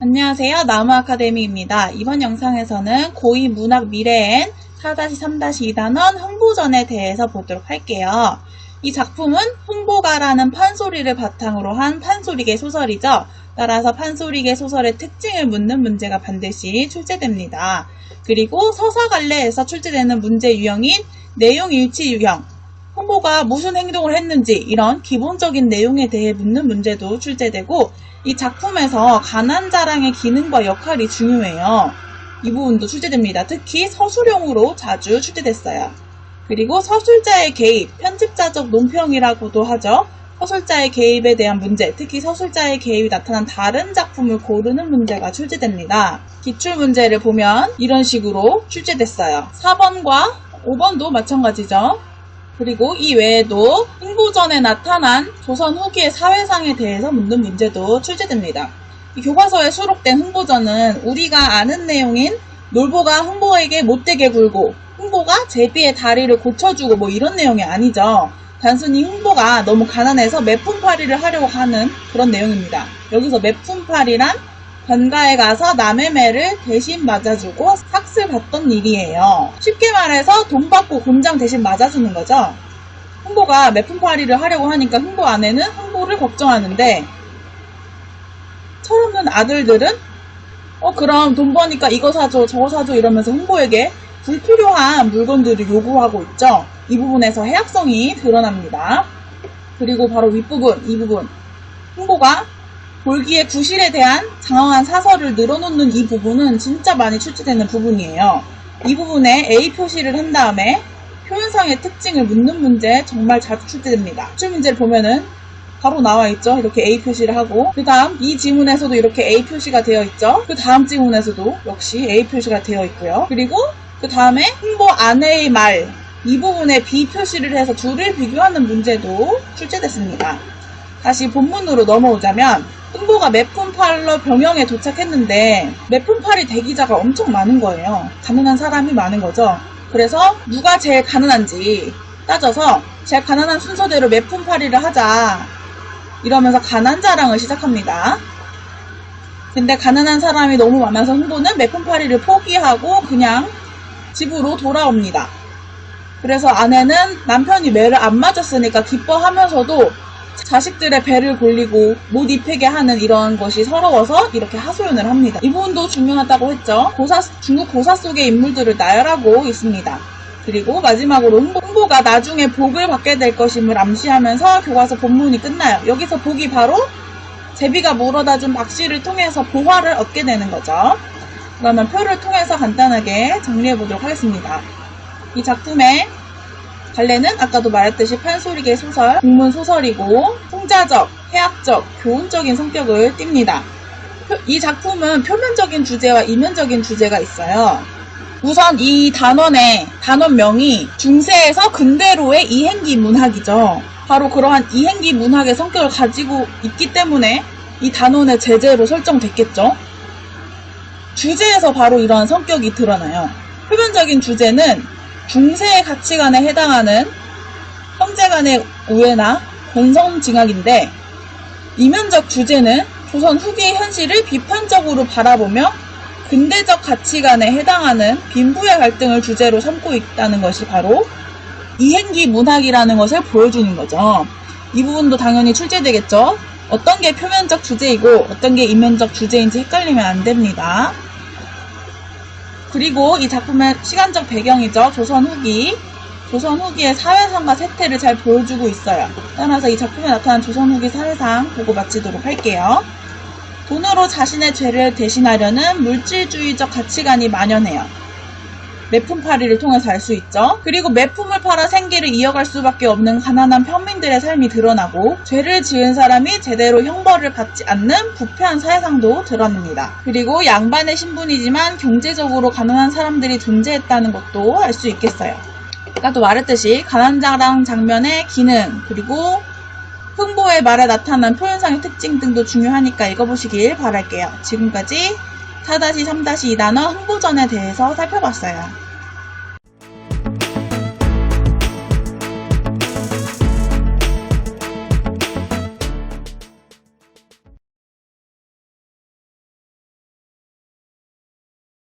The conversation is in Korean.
안녕하세요. 나무 아카데미입니다. 이번 영상에서는 고2 문학 미래엔 4-3-2단원 홍보전에 대해서 보도록 할게요. 이 작품은 홍보가라는 판소리를 바탕으로 한 판소리계 소설이죠. 따라서 판소리계 소설의 특징을 묻는 문제가 반드시 출제됩니다. 그리고 서사갈래에서 출제되는 문제 유형인 내용 일치 유형, 홍보가 무슨 행동을 했는지 이런 기본적인 내용에 대해 묻는 문제도 출제되고 이 작품에서 가난 자랑의 기능과 역할이 중요해요. 이 부분도 출제됩니다. 특히 서술형으로 자주 출제됐어요. 그리고 서술자의 개입, 편집자적 논평이라고도 하죠. 서술자의 개입에 대한 문제, 특히 서술자의 개입이 나타난 다른 작품을 고르는 문제가 출제됩니다. 기출 문제를 보면 이런 식으로 출제됐어요. 4번과 5번도 마찬가지죠. 그리고 이 외에도 홍보전에 나타난 조선 후기의 사회상에 대해서 묻는 문제도 출제됩니다. 이 교과서에 수록된 홍보전은 우리가 아는 내용인 놀보가 홍보에게 못되게 굴고 홍보가 제비의 다리를 고쳐주고 뭐 이런 내용이 아니죠. 단순히 홍보가 너무 가난해서 매품팔이를 하려고 하는 그런 내용입니다. 여기서 매품팔이란 번가에 가서 남의 매를 대신 맞아주고 삭슬 받던 일이에요. 쉽게 말해서 돈 받고 곤장 대신 맞아주는 거죠. 홍보가 매품팔이를 하려고 하니까 홍보 아내는 홍보를 걱정하는데 철없는 아들들은 어 그럼 돈 버니까 이거 사줘 저거 사줘 이러면서 홍보에게 불필요한 물건들을 요구하고 있죠. 이 부분에서 해악성이 드러납니다. 그리고 바로 윗부분 이 부분 홍보가 볼기의 구실에 대한 장황한 사설을 늘어놓는 이 부분은 진짜 많이 출제되는 부분이에요. 이 부분에 A 표시를 한 다음에 표현상의 특징을 묻는 문제 정말 자주 출제됩니다. 출 문제를 보면은 바로 나와 있죠. 이렇게 A 표시를 하고 그 다음 이 지문에서도 이렇게 A 표시가 되어 있죠. 그 다음 지문에서도 역시 A 표시가 되어 있고요. 그리고 그 다음에 홍보 안에의 말 이 부분에 B 표시를 해서 둘을 비교하는 문제도 출제됐습니다. 다시 본문으로 넘어오자면 홍보가 매품팔러 병영에 도착했는데 매품팔이 대기자가 엄청 많은 거예요. 가난한 사람이 많은 거죠. 그래서 누가 제일 가난한지 따져서 제일 가난한 순서대로 매품팔이를 하자 이러면서 가난 자랑을 시작합니다. 근데 가난한 사람이 너무 많아서 홍보는 매품팔이를 포기하고 그냥 집으로 돌아옵니다. 그래서 아내는 남편이 매를 안 맞았으니까 기뻐하면서도 자식들의 배를 골리고 못 입히게 하는 이런 것이 서러워서 이렇게 하소연을 합니다. 이 부분도 중요하다고 했죠. 고사, 중국 고사 속의 인물들을 나열하고 있습니다. 그리고 마지막으로 홍보, 홍보 가 나중에 복을 받게 될 것임을 암시하면서 교과서 본문이 끝나요. 여기서 복이 바로 제비가 물어다 준 박씨를 통해서 보화를 얻게 되는 거죠. 그러면 표를 통해서 간단하게 정리해 보도록 하겠습니다. 이 작품의 갈래는 아까도 말했듯이 판소리계 소설, 국문 소설이고 풍자적, 해학적, 교훈적인 성격을 띱니다. 이 작품은 표면적인 주제와 이면적인 주제가 있어요. 우선 이 단원의 단원명이 중세에서 근대로의 이행기 문학이죠. 바로 그러한 이행기 문학의 성격을 가지고 있기 때문에 이 단원의 제재로 설정됐겠죠. 주제에서 바로 이러한 성격이 드러나요. 표면적인 주제는 중세의 가치관에 해당하는 형제 간의 우애나 권성징악인데 이면적 주제는 조선 후기의 현실을 비판적으로 바라보며 근대적 가치관에 해당하는 빈부의 갈등을 주제로 삼고 있다는 것이 바로 이행기 문학이라는 것을 보여주는 거죠. 이 부분도 당연히 출제되겠죠. 어떤 게 표면적 주제이고 어떤 게 이면적 주제인지 헷갈리면 안 됩니다. 그리고 이 작품의 시간적 배경이죠. 조선 후기. 조선 후기의 사회상과 세태를 잘 보여주고 있어요. 따라서 이 작품에 나타난 조선 후기 사회상 보고 마치도록 할게요. 돈으로 자신의 죄를 대신하려는 물질주의적 가치관이 만연해요. 매품팔이를 통해서 알 수 있죠. 그리고 매품을 팔아 생계를 이어갈 수밖에 없는 가난한 평민들의 삶이 드러나고 죄를 지은 사람이 제대로 형벌을 받지 않는 부패한 사회상도 드러납니다. 그리고 양반의 신분이지만 경제적으로 가난한 사람들이 존재했다는 것도 알 수 있겠어요. 아까도 말했듯이 가난자랑 장면의 기능 그리고 흥보의 말에 나타난 표현상의 특징 등도 중요하니까 읽어보시길 바랄게요. 지금까지 4-3-2 단어 흥보전에 대해서 살펴봤어요.